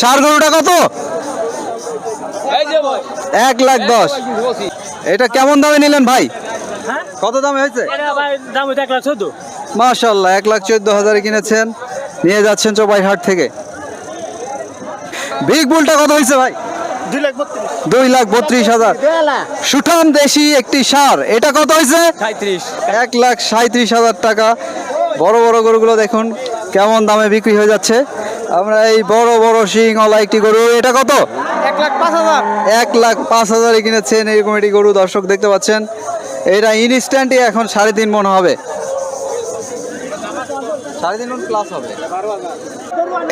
সার গরুটা কত? এক লাখ দশ। এটা কেমন দামে নিলেন ভাই? কত দামে হয়েছে? দাম হইতে এক লাখ চোদ্দ। মাশাল্লাহ এক লাখ চোদ্দ হাজারে কিনেছেন। নিয়ে যাচ্ছেন চোপাইহাট থেকে। বিগ বুলটা কত হয়েছে ভাই? দুই লাখ বত্রিশ। দুই লাখ বত্রিশ হাজার। সুঠাম দেশি একটি সার। এটা কত হয়েছে? এক লাখ সাঁত্রিশ হাজার টাকা। বড় বড় গরুগুলো দেখুন কেমন দামে বিক্রি হয়ে যাচ্ছে। আমরা এই বড় বড় শিংওয়ালা একটি গরু। এটা কত? এক লাখ পাঁচ হাজার। এক লাখ পাঁচ হাজারে কিনেছেন এরকম একটি গরু দর্শক দেখতে পাচ্ছেন। এটা ইনস্ট্যান্টই এখন সাড়ে তিন মন হবে। সাড়ে তিন মন প্লাস হবে।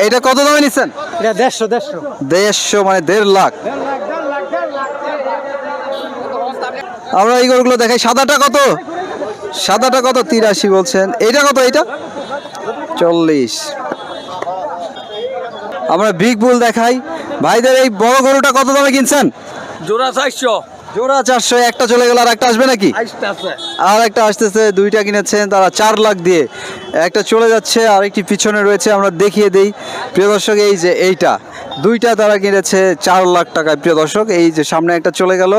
এটা কত দামে নিচ্ছেন? এটা দেড়শো দেড়শো। দেড়শো মানে দেড় লাখ। আমরা এই গরুগুলো দেখাই। সাদাটা কত? সাদাটা কত? তিরাশি বলছেন। এইটা কত এইটা চল্লিশ। আমরা বিগ বুল দেখাই। ভাইদের এই বড় গরুটা কত দামে কিনছেন? জোড়া চারশো। জোড়া চারশো একটা চলে গেল আর একটা আসবে নাকি? আর একটা আসতেছে দুইটা কিনেছেন তারা চার লাখ দিয়ে। একটা চলে যাচ্ছে আর একটি পিছনে রয়েছে আমরা দেখিয়ে দিই। প্রিয় দর্শক এই যে এইটা। দুইটা তারা কিনেছে চার লাখ টাকায়। প্রিয় দর্শক এই যে সামনে একটা চলে গেল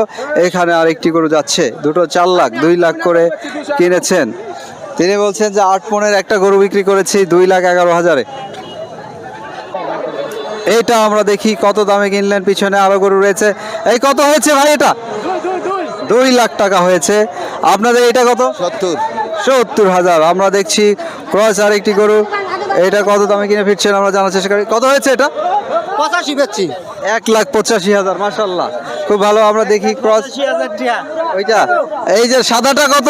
এখানে আরেকটি গরু যাচ্ছে। দুটো চার লাখ দুই লাখ করে কিনেছেন। তিনি বলছেন যে আট পনেরো একটা গরু বিক্রি করেছি দুই লাখ এগারো হাজারে। এইটা আমরা দেখি কত দামে কিনলেন পিছনে আরও গরু রয়েছে। এই কত হয়েছে ভাই এটা? দুই লাখ টাকা হয়েছে। আপনাদের এটা কত? সত্তর। সত্তর হাজার। আমরা দেখছি ক্রস আর একটি গরু। এটা কত দামে কিনে ফিরছেন আমরা জানার চেষ্টা করি। কত হয়েছে এটা? পঁচাশি বেচছি। এক লাখ পঁচাশি হাজার মাসাল্লাহ খুব ভালো আমরা দেখি ক্রস। ওইটা। এই যে সাদাটা কত?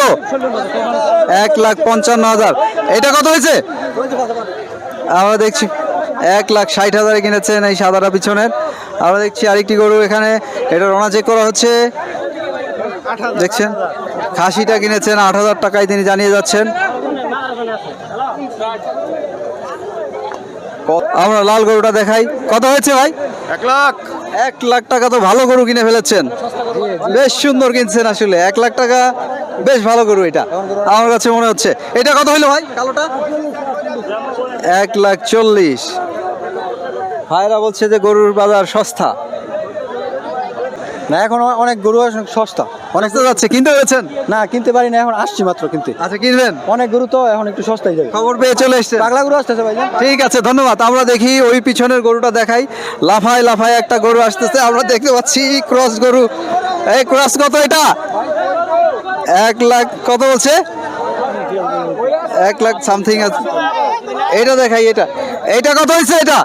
এক লাখ পঞ্চান্ন হাজার। এটা কত হয়েছে? আমরা দেখছি এক লাখ ষাট হাজারে কিনেছেন এই সাদাটা পিছনের। আমরা দেখছি আরেকটি গরু এখানে এটা রোনা চেক করা হচ্ছে দেখছেন? খাসিটা কিনেছেন আট হাজার টাকায় তিনি জানিয়ে যাচ্ছেন। আমরা লাল গরুটা দেখাই। কত হয়েছে ভাই? এক লাখ। এক লাখ টাকা তো ভালো গরু কিনে ফেলেছেন। বেশ সুন্দর কিনছেন আসলে। এক লাখ টাকা বেশ ভালো গরু এটা। আমার কাছে মনে হচ্ছে। এটা কত হইল ভাই? কালোটা? এক লাখ চল্লিশ। ভাইরা বলছে যে গরুর বাজার সস্তা। না এখন অনেক গরু সস্তা। অনেক তো যাচ্ছে কিনতে পেরেছেন? না কিনতে পারি না এখন আসছি মাত্র কিনতে। আচ্ছা কিনবেন? অনেক গরু তো এখন একটু সস্তায় যাবে। খবর পেয়ে চলে এসছেন পাগলা গরু আসতেছে ভাই ঠিক আছে ধন্যবাদ। আমরা দেখি ওই পিছনের গরুটা দেখাই। লাফায় লাফায় একটা গরু আসতেছে আমরা দেখতে পাচ্ছি ক্রস গরু। এই ক্রস কত এটা? এক লাখ কত বলছে? এক লাখ সামথিং আছে। এটা দেখাই এটা। এইটা কত হয়েছে এটা?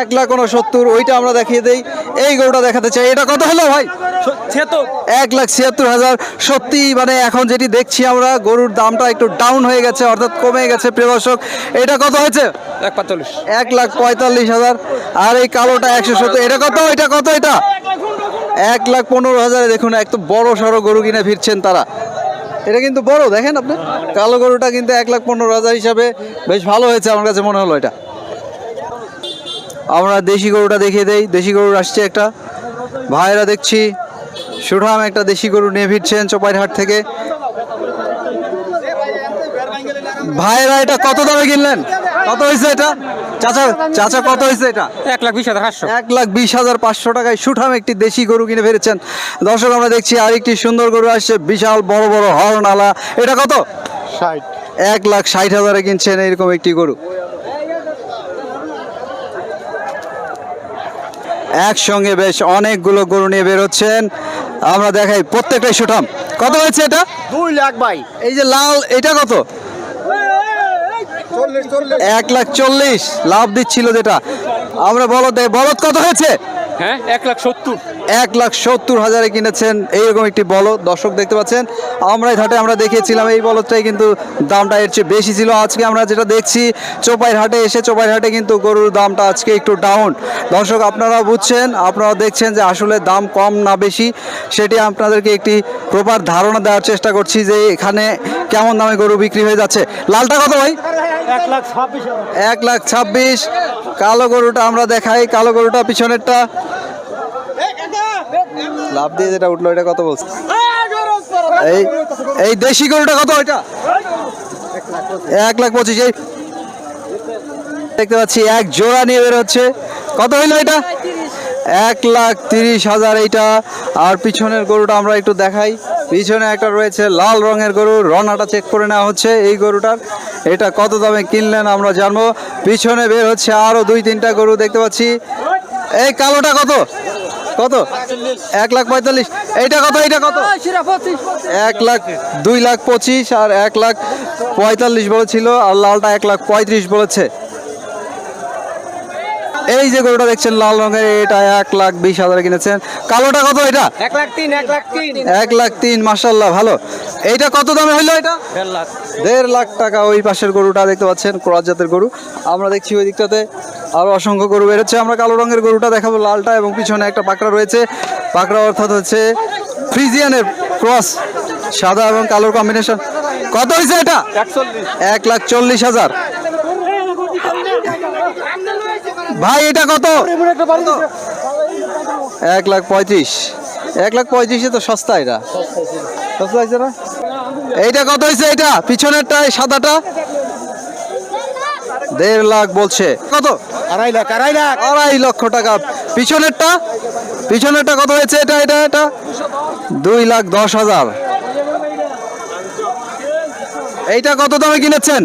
এক লাখ উনসত্তর ওইটা আমরা দেখিয়ে দেই। এই গরুটা দেখাতে চাই। এটা কত হলো ভাই? এক লাখ ছিয়াত্তর হাজার। সত্যি মানে এখন যেটি দেখছি আমরা গরুর দামটা একটু ডাউন হয়ে গেছে অর্থাৎ কমে গেছে প্রিয় দর্শক। এটা কত হয়েছে? এক লাখ পঁয়তাল্লিশ হাজার। আর এই কালোটা একশো সত্তর। এটা কত? এটা কত? এটা? এক লাখ পনেরো হাজারে দেখুন এক তো বড় সড়ো গরু কিনে ফিরছেন তারা। এটা কিন্তু বড়, দেখেন আপনি? কালো গরুটা কিন্তু এক লাখ পনেরো হাজার হিসাবে বেশ ভালো হয়েছে আমার কাছে মনে হলো এটা। আমরা দেশি গরুটা দেখিয়ে দেই, দেশি গরু আসছে একটা। ভাইরা দেখছি, সুঠাম একটা দেশি গরু নিয়ে ফিরছেন চোপাইরহাট থেকে। ভাইরা এটা কত দামে কিনলেন? কত হয়েছে এটা? চাচা চাচা কত হয়েছে এটা? এক লাখ বিশ হাজার পাঁচশো। এক লাখ বিশ হাজার পাঁচশো টাকায় সুঠাম একটি দেশি গরু কিনে ফেলেছেন। দর্শক আমরা দেখছি আরেকটি সুন্দর গরু আসছে বিশাল বড় বড় হর্ন আলা এটা কত? ষাট। এক লাখ ষাট হাজারে কিনছেন এরকম একটি গরু। একসঙ্গে বেশ অনেকগুলো গরু নিয়ে বেরোচ্ছেন। আমরা দেখাই প্রত্যেকটাই সুঠাম। কত হয়েছে এটা? দুই লাখ ভাই। এই যে লাল এটা কত? এক লাখ চল্লিশ লাভ দিচ্ছিল যেটা। আমরা বলদ বলদ কত হয়েছে? হ্যাঁ এক লাখ সত্তর। এক লাখ সত্তর হাজারে কিনেছেন এইরকম একটি বলদ। দর্শক দেখতে পাচ্ছেন আমরা এই ঘাটে আমরা দেখিয়েছিলাম এই বলদটাই কিন্তু দামটা এর চেয়ে বেশি ছিল। আজকে আমরা যেটা দেখছি চোপাইর হাটে এসে চোপাইর হাটে কিন্তু গরুর দামটা আজকে একটু ডাউন দর্শক আপনারা বুঝছেন আপনারা দেখছেন যে আসলে দাম কম না বেশি সেটি আপনাদেরকে একটি প্রপার ধারণা দেওয়ার চেষ্টা করছি যে এখানে কেমন দামে গরু বিক্রি হয়ে যাচ্ছে। লালটা কত ভাই? এক লাখ ছাব্বিশ। কালো গরুটা আমরা দেখাই কালো গরুটা পিছনেরটা। লাভ দিয়ে যেটা উঠল, এটা কত বলছে এই এই দেশি গরুটা কত? ওইটা এক লাখ পঁচিশ। এই দেখতে পাচ্ছি, এক জোড়া নিয়ে বের হচ্ছে কত হইল এটা? এক লাখ তিরিশ হাজার এইটা। আর পিছনের গরুটা আমরা একটু দেখাই। পিছনে একটা রয়েছে লাল রঙের গরু। রনাটা চেক করে নেওয়া হচ্ছে এই গরুটার। এটা কত দামে কিনলেন আমরা জানব। পিছনে বের হচ্ছে আরও দুই তিনটা গরু দেখতে পাচ্ছি। এই কালোটা কত? কত? এক লাখ পঁয়তাল্লিশ। এইটা কত? এইটা কত? এক লাখ দুই লাখ পঁচিশ আর এক লাখ পঁয়তাল্লিশ বলেছিল, আর লালটা এক লাখ পঁয়ত্রিশ বলেছে। এই যে গরুটা দেখছেন লাল রঙের এটা এক লাখ বিশ হাজার কিনেছেন। কালোটা কত এটা? এক লাখ তিন এক লাখ তিন। এক লাখ তিন মাসাল্লাহ ভালো। এইটা কত দামে হইল এটা? দেড় লাখ। দেড় লাখ টাকা ওই পাশের গরুটা দেখতে পাচ্ছেন ক্রস জাতের গরু। আমরা দেখছি ওই দিকটাতে আরও অসংখ্য গরু বেরোচ্ছে। আমরা কালো রঙের গরুটা দেখাবো লালটা এবং পিছনে একটা পাকড়া রয়েছে। পাকড়া অর্থাৎ হচ্ছে ফ্রিজিয়ানের ক্রস সাদা এবং কালোর কম্বিনেশন কত হয়েছে এটা? এক লাখ চল্লিশ হাজার। ভাই এটা কত? এক লাখ পঁয়ত্রিশ। এক লাখ পঁয়ত্রিশে তো সস্তা এটা। সস্তা হয়েছে না? এইটা কত হয়েছে এটা? পিছনেরটা সাদাটা? দেড় লাখ বলছে। কত? আড়াই লাখ আড়াই লাখ। আড়াই লক্ষ টাকা। পিছনেরটা? পিছনেরটা কত হয়েছে এটা এটা এটা? দুই লাখ দশ হাজার। এইটা কত দামে কিনেছেন?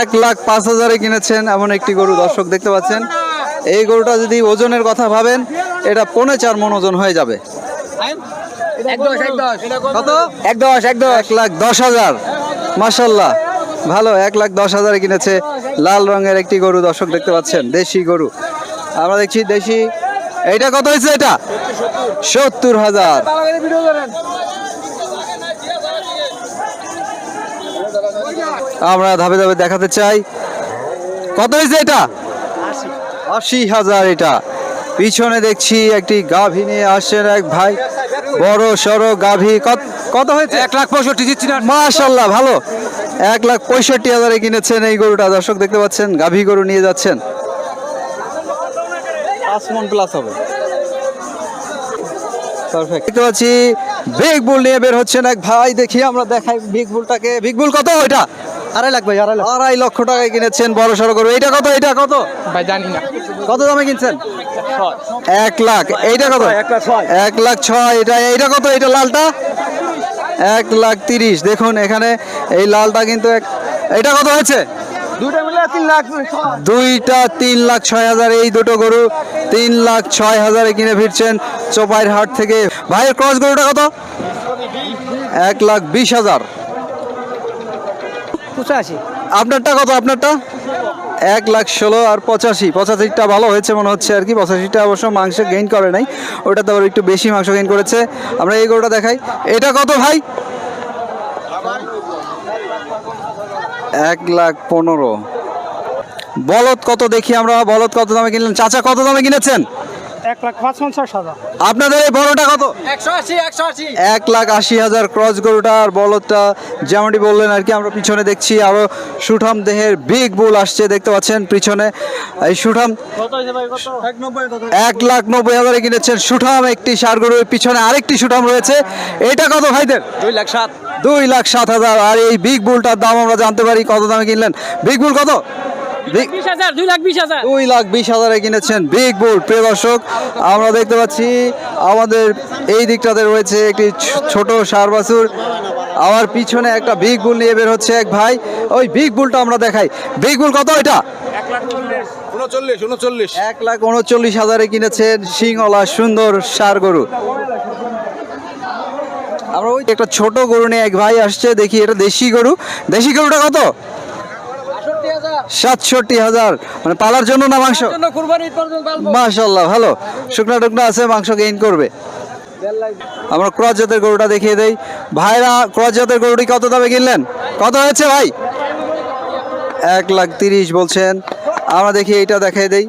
এক লাখ পাঁচ হাজারে কিনেছেন এমন একটি গরু দর্শক দেখতে পাচ্ছেন। এই গরুটা যদি ওজনের কথা ভাবেন এটা পৌনে চার মন ওজন হয়ে যাবে। কত? এক দশ এক দশ। এক লাখ দশ হাজার। মাসাল্লাহ ভালো এক লাখ দশ হাজারে কিনেছে লাল রঙের একটি গরু দর্শক দেখতে পাচ্ছেন দেশি গরু। আমরা দেখছি দেশি। এইটা কত হয়েছে এটা? সত্তর হাজার। আমরা ধাপে ধাপে দেখাতে চাই। কত হয়েছে এটা? আশি হাজার এটা। পিছনে দেখছি একটি গাভী নিয়ে আসছেন এক ভাই। বড় সড়ো গাভী। কত কত হয়েছে? এক লাখ পঁয়ষট্টি দিচ্ছি না। মাশাল্লাহ ভালো। এক লাখ পঁয়ষট্টি হাজারে কিনেছেন এই গরুটা। দর্শক দেখতে পাচ্ছেন গাভী গরু নিয়ে যাচ্ছেন। প্লাস হবে. দেখতে পাচ্ছি বিগ বুল নিয়ে বের হচ্ছেন এক ভাই। দেখি আমরা দেখাই বিগ বুলটাকে। বিগ বুল কত এটা? আড়াই লাখ ভাই আড়াই লাখ। আড়াই লক্ষ টাকায় কিনেছেন বড় সড়ো গরু। এটা কত এটা কত? ভাই জানি না। কত দামে কিনছেন? এক লাখ। এইটা কত? এক লাখ ছয়। এটা এইটা কত? এটা লালটা? এক লাখ তিরিশ। দেখুন এখানে এই লালটা কিন্তু এক এটা কত হয়েছে? দুইটা তিন লাখ দুইটা তিন লাখ ছয় হাজার। এই দুটো গরু তিন লাখ ছয় হাজারে কিনে ফিরছেন চোপাইর হাট থেকে। ভাইয়ের ক্রস গরুটা কত? এক লাখ বিশ হাজার। পঁচাশি। আপনারটা কত? আপনারটা? এক লাখ ষোলো আর পঁচাশি। পঁচাশিটা ভালো হয়েছে মনে হচ্ছে আর কি। পঁচাশিটা অবশ্য মাংস গেইন করে নাই। ওটাতে আবার একটু বেশি মাংস গেইন করেছে। আমরা এই গরুটা দেখাই। এটা কত ভাই? এক লাখ পনেরো। বলদ কত দেখি আমরা? বলদ কত দামে কিনলেন? চাচা কত দামে কিনেছেন? এক লাখ পঞ্চাশ হাজার। আপনাদের এই বড়টা কত? একশো আশি এক লাখ আশি হাজার ক্রস গরুটা আর বলদটা যেমনটি বললেন আর কি আমরা পিছনে দেখছি আরও সুঠাম দেহের বিগ বুল আসছে দেখতে পাচ্ছেন পিছনে। এই সুঠাম কত হয়েছে ভাই কত? এক লাখ নব্বই হাজারে কিনেছেন সুঠাম একটি সার গরু এর পিছনে আরেকটি সুঠাম রয়েছে। এটা কত ভাইদের? দুই লাখ সাত। দুই লাখ সাত হাজার। আর এই বিগ বুলটার দাম আমরা জানতে পারি কত দামে কিনলেন? বিগ বুল কত? দুই লাখ বিশ হাজার। দুই লাখ বিশ হাজারে কিনেছেন বিগ বুল প্রিয় দর্শক আমরা দেখতে পাচ্ছি আমাদের এই দিকটাতে রয়েছে একটি ছ- ছোট সার বাছুর। আমার পিছনে একটা বিগ বুল নিয়ে বের হচ্ছে এক ভাই। ওই বিগ বুলটা আমরা দেখাই। বিগ বুল কত এটা? এক লাখ উনচল্লিশ হাজারে কিনেছেন সিংওয়ালা সুন্দর সার গরু। আমরা ওই একটা ছোট গরু নিয়ে এক ভাই আসছে দেখি এটা দেশি গরু। দেশি গরুটা কত? সাতষট্টি হাজার। মানে পালার জন্য না মাংস? মাশাল্লাহ ভালো। শুকনা টুকনা আছে মাংস গেইন করবে। আমরা ক্রস জাতের গরুটা দেখিয়ে দেই। ভাইরা ক্রস জাতের গরুটি কত দামে কিনলেন? কত হয়েছে ভাই? এক লাখ তিরিশ বলছেন। আমরা দেখি এইটা দেখাই দেই।